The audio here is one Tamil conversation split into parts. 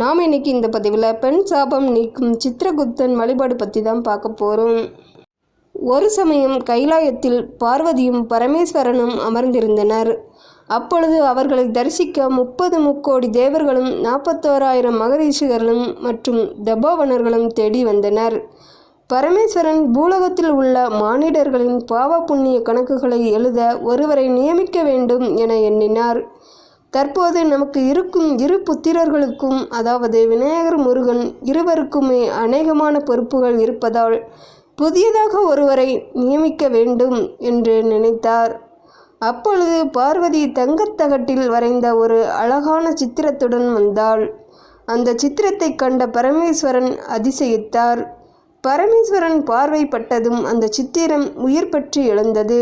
நாம் இன்னைக்கு இந்த பதிவில் பெண் சாபம் நீக்கும் சித்திரகுப்தன் வழிபாடு பற்றி தான் பார்க்க போகிறோம் ஒரு சமயம் கைலாயத்தில் பார்வதியும் பரமேஸ்வரனும் அமர்ந்திருந்தனர். அப்பொழுது அவர்களை தரிசிக்க முப்பது முக்கோடி தேவர்களும் நாற்பத்தோராயிரம் மகரிஷிகளும் மற்றும் தபோவனர்களும் தேடி வந்தனர். பரமேஸ்வரன் பூலகத்தில் உள்ள மானிடர்களின் பாவ புண்ணிய கணக்குகளை எழுத ஒருவரை நியமிக்க வேண்டும் என எண்ணினார். தற்போது நமக்கு இருக்கும் இரு புத்திரர்களுக்கும் அதாவது விநாயகர் முருகன் இருவருக்குமே அநேகமான பொறுப்புகள் இருப்பதால் புதியதாக ஒருவரை நியமிக்க வேண்டும் என்று நினைத்தார். அப்பொழுது பார்வதி தங்கத்தகட்டில் வரைந்த ஒரு அழகான சித்திரத்துடன் வந்தாள். அந்த சித்திரத்தை கண்ட பரமேஸ்வரன் அதிசயித்தார். பரமேஸ்வரன் பார்வைப்பட்டதும் அந்த சித்திரம் உயிர் பற்றி எழுந்தது.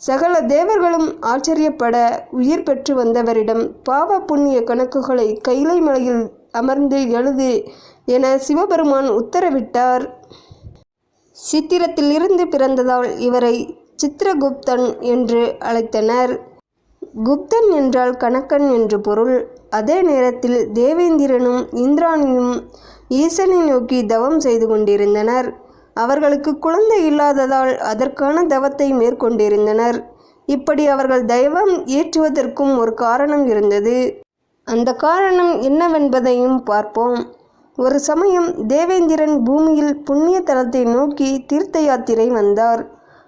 சகல தேவர்களும் ஆச்சரியப்பட உயிர் பெற்று வந்தவரிடம் பாவ புண்ணிய கணக்குகளை கைலை மலையில் அமர்ந்து எழுது என சிவபெருமான் உத்தரவிட்டார். சித்திரத்திலிருந்து பிறந்ததால் இவரை சித்திரகுப்தன் என்று அழைத்தனர். குப்தன் என்றால் கணக்கன் என்று பொருள். அதே நேரத்தில் தேவேந்திரனும் இந்திராணியும் ஈசனை நோக்கி தவம் செய்து கொண்டிருந்தனர். அவர்களுக்கு குழந்தை இல்லாததால் அதற்கான தவத்தை மேற்கொண்டிருந்தனர். இப்படி அவர்கள் தெய்வம் ஏற்றுவதற்கும் ஒரு காரணம் இருந்தது. அந்த காரணம் என்னவென்பதையும் பார்ப்போம். ஒரு சமயம் தேவேந்திரன் பூமியில் புண்ணிய தலத்தை நோக்கி தீர்த்த யாத்திரை வந்தார்.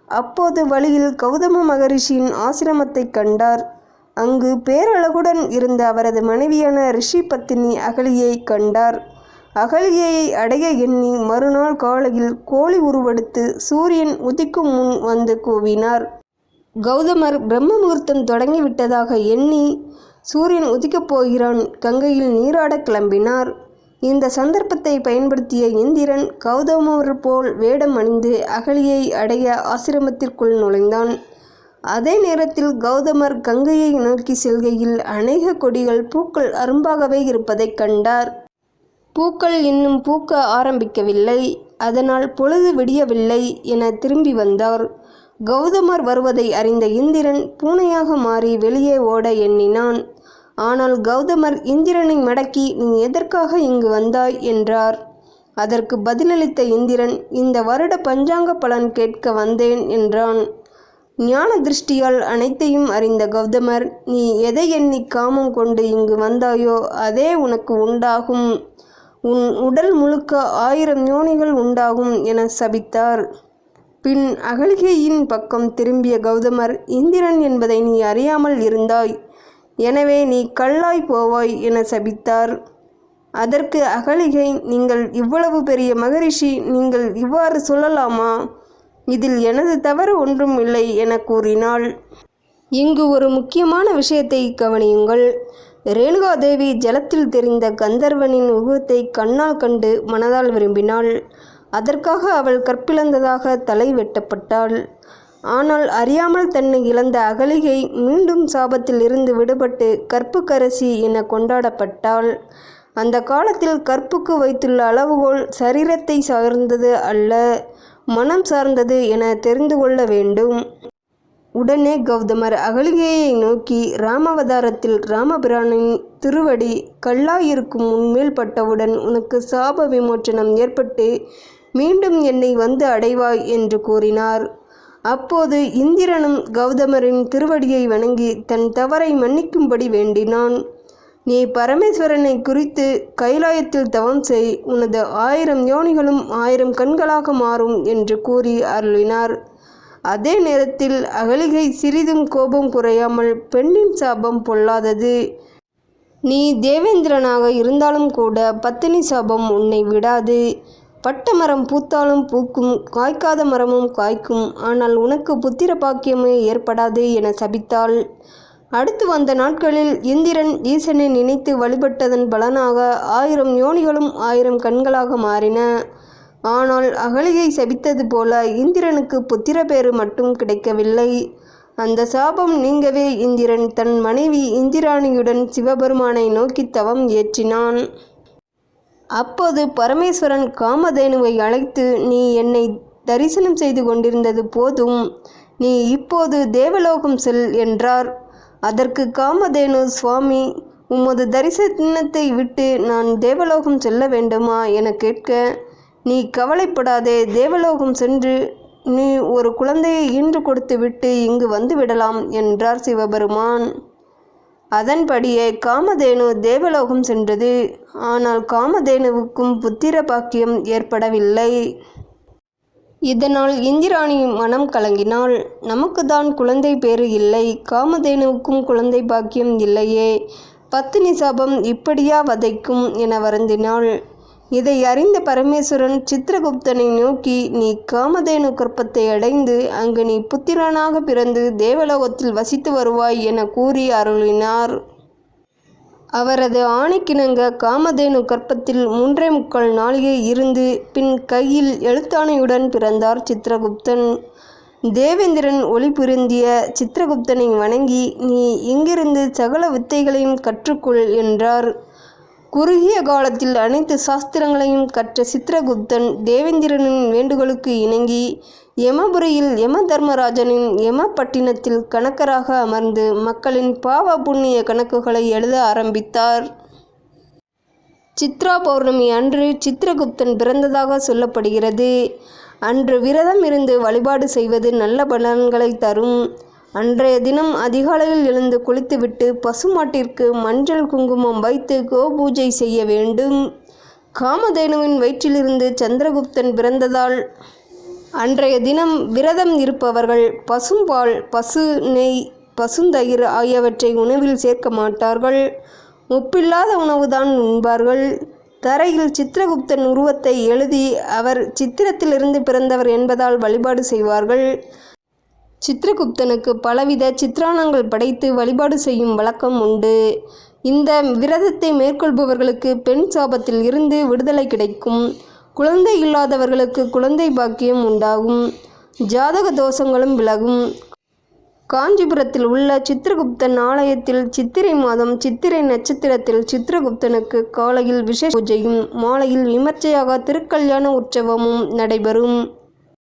அப்போது வழியில் கௌதம மகரிஷியின் ஆசிரமத்தை கண்டார். அங்கு பேரழகுடன் இருந்த அவரது மனைவியான ரிஷி பத்தினி அகலியை கண்டார். அகலியை அடைய எண்ணி மறுநாள் காலையில் கோழி உருவெடுத்து சூரியன் உதிக்கும் முன் வந்து கூவினார். கௌதமர் பிரம்ம முகூர்த்தம் தொடங்கிவிட்டதாக எண்ணி சூரியன் உதிக்கப் போகிறான். கங்கையில் நீராடக் கிளம்பினார். இந்த சந்தர்ப்பத்தை பயன்படுத்திய இந்திரன் கௌதமர் போல் வேடம் அணிந்து அகலியை அடைய ஆசிரமத்திற்குள் நுழைந்தான். அதே நேரத்தில் கௌதமர் கங்கையை நோக்கி செல்கையில் அநேக கொடிகள் பூக்கள் அரும்பாகவே இருப்பதைக் கண்டார். பூக்கள் இன்னும் பூக்க ஆரம்பிக்கவில்லை. அதனால் பொழுது விடியவில்லை என திரும்பி வந்தார். கௌதமர் வருவதை அறிந்த இந்திரன் பூனையாக மாறி வெளியே ஓட எண்ணினான். ஆனால் கௌதமர் இந்திரனை மடக்கி நீ எதற்காக இங்கு வந்தாய்? என்றார். அதற்கு பதிலளித்த இந்திரன் இந்த வருட பஞ்சாங்க பலன் கேட்க வந்தேன் என்றான். ஞான திருஷ்டியால் அனைத்தையும் அறிந்த கௌதமர் நீ எதை எண்ணி காமம் கொண்டு இங்கு வந்தாயோ அதே உனக்கு உண்டாகும். உன் உடல் முழுக்க ஆயிரம் யோனிகள் உண்டாகும் என சபித்தார். பின் அகலிகையின் பக்கம் திரும்பிய கௌதமர் இந்திரன் என்பதை நீ அறியாமல் இருந்தாய். எனவே நீ கல்லாய் போவாய் என சபித்தார். அதற்கு அகலிகை நீங்கள் இவ்வளவு பெரிய மகரிஷி நீங்கள் இவ்வாறு சொல்லலாமா? இதில் எனது தவறு ஒன்றும் இல்லை என கூறினாள். இங்கு ஒரு முக்கியமான விஷயத்தை கவனியுங்கள். ரேணுகாதேவி ஜலத்தில் தெரிந்த கந்தர்வனின் உருவத்தை கண்ணால் கண்டு மனதால் விரும்பினாள். அதற்காக அவள் கற்பிழந்ததாக தலை வெட்டப்பட்டாள். ஆனால் அறியாமல் தன்னை இழந்த அகலிகை மீண்டும் சாபத்தில் இருந்து விடுபட்டு கற்புக்கரசி என கொண்டாடப்பட்டாள். அந்த காலத்தில் கற்புக்கு வைத்துள்ள அளவுகோல் சரீரத்தை சார்ந்தது அல்ல மனம் சார்ந்தது என தெரிந்து கொள்ள வேண்டும். உடனே கௌதமர் அகலிகையை நோக்கி ராமவதாரத்தில் ராமபிரானின் திருவடி கல்லாயிருக்கும் உன்மேல் பட்டவுடன் உனக்கு சாப விமோச்சனம் ஏற்பட்டு மீண்டும் என்னை வந்து அடைவாய் என்று கூறினார். அப்போது இந்திரனும் கௌதமரின் திருவடியை வணங்கி தன் தவறை மன்னிக்கும்படி வேண்டினான். நீ பரமேஸ்வரனை குறித்து கைலாயத்தில் தவம் செய் உனது ஆயிரம் யோனிகளும் ஆயிரம் கண்களாக மாறும் என்று கூறி அருளினார். அதே நேரத்தில் அகலிகை சிறிதும் கோபம் குறையாமல் பெண்ணின் சாபம் பொல்லாதது. நீ தேவேந்திரனாக இருந்தாலும் கூட பத்தினி சாபம் உன்னை விடாது. பட்ட மரம் பூத்தாலும் பூக்கும் காய்க்காத மரமும் காய்க்கும். ஆனால் உனக்கு புத்திர பாக்கியமே ஏற்படாது என சபித்தாள். அடுத்து வந்த நாட்களில் இந்திரன் ஈசனை நினைத்து வழிபட்டதன் பலனாக ஆயிரம் யோனிகளும் ஆயிரம் கண்களாக மாறின. ஆனால் அகலியை சபித்தது போல இந்திரனுக்கு புத்திர பேறு மட்டும் கிடைக்கவில்லை. அந்த சாபம் நீங்கவே இந்திரன் தன் மனைவி இந்திராணியுடன் சிவபெருமானை நோக்கி தவம் ஏற்றினான். அப்போது பரமேஸ்வரன் காமதேனுவை அழைத்து நீ என்னை தரிசனம் செய்து கொண்டிருந்தது போதும். நீ இப்போது தேவலோகம் செல் என்றார். அதற்கு காமதேனு சுவாமி உமது தரிசனத்தை விட்டு நான் தேவலோகம் செல்ல வேண்டுமா? என கேட்க நீ கவலைப்படாதே தேவலோகம் சென்று நீ ஒரு குழந்தையை ஈன்று கொடுத்துவிட்டு இங்கு வந்து விடலாம் என்றார் சிவபெருமான். அதன்படியே காமதேனு தேவலோகம் சென்றது. ஆனால் காமதேனுவுக்கும் புத்திர பாக்கியம் ஏற்படவில்லை. இதனால் இந்திராணி மனம் கலங்கினாள். நமக்கு தான் குழந்தை பேறு இல்லை காமதேனுவுக்கும் குழந்தை பாக்கியம் இல்லையே. பத்தினி சாபம் இப்படியா வதைக்கும் என வருந்தினாள். இதை அறிந்த பரமேஸ்வரன் சித்திரகுப்தனை நோக்கி நீ காமதேனு கற்பத்தை அடைந்து அங்கு நீ புத்திரனாக பிறந்து தேவலோகத்தில் வசித்து வருவாய் என கூறி அருளினார். அவரது ஆணைக்கிணங்க காமதேனு கற்பத்தில் மூன்றே முக்கால் நாளிகை இருந்து பின் கையில் எழுத்தாணையுடன் பிறந்தார் சித்திரகுப்தன். தேவேந்திரன் ஒளி புரிந்திய சித்திரகுப்தனை வணங்கி நீ இங்கிருந்து சகல வித்தைகளையும் கற்றுக்கொள் என்றார். குறுகிய காலத்தில் அனைத்து சாஸ்திரங்களையும் கற்ற சித்திரகுப்தன் தேவேந்திரனின் வேண்டுகோளுக்கு இணங்கி யமபுரியில் யம தர்மராஜனின் யமப்பட்டினத்தில் கணக்கராக அமர்ந்து மக்களின் பாவ புண்ணிய கணக்குகளை எழுத ஆரம்பித்தார். சித்ரா பௌர்ணமி அன்று சித்திரகுப்தன் பிறந்ததாக சொல்லப்படுகிறது. அன்று விரதம் இருந்து வழிபாடு செய்வது நல்ல பலன்களை தரும். அன்றைய தினம் அதிகாலையில் எழுந்து குளித்துவிட்டு பசுமாட்டிற்கு மஞ்சள் குங்குமம் வைத்து கோபூஜை செய்ய வேண்டும். காமதேனுவின் வயிற்றிலிருந்து சந்திரகுப்தன் பிறந்ததால் அன்றைய தினம் விரதம் இருப்பவர்கள் பசும்பால் பசு நெய் பசுந்தயிர் ஆகியவற்றை உணவில் சேர்க்க மாட்டார்கள். உப்பில்லாத உணவுதான் உண்பார்கள். தரையில் சித்திரகுப்தன் உருவத்தை எழுதி அவர் சித்திரத்திலிருந்து பிறந்தவர் என்பதால் வழிபாடு செய்வார்கள். சித்திரகுப்தனுக்கு பலவித சித்திரானங்கள் படைத்து வழிபாடு செய்யும் வழக்கம் உண்டு. இந்த விரதத்தை மேற்கொள்பவர்களுக்கு பெண் சாபத்தில் இருந்து விடுதலை கிடைக்கும். குழந்தை இல்லாதவர்களுக்கு குழந்தை பாக்கியம் உண்டாகும். ஜாதக தோஷங்களும் விலகும். காஞ்சிபுரத்தில் உள்ள சித்திரகுப்தன் ஆலயத்தில் சித்திரை மாதம் சித்திரை நட்சத்திரத்தில் சித்திரகுப்தனுக்கு காலையில் விசேஷ பூஜையும் மாலையில் விமர்சையாக திருக்கல்யாண உற்சவமும் நடைபெறும்.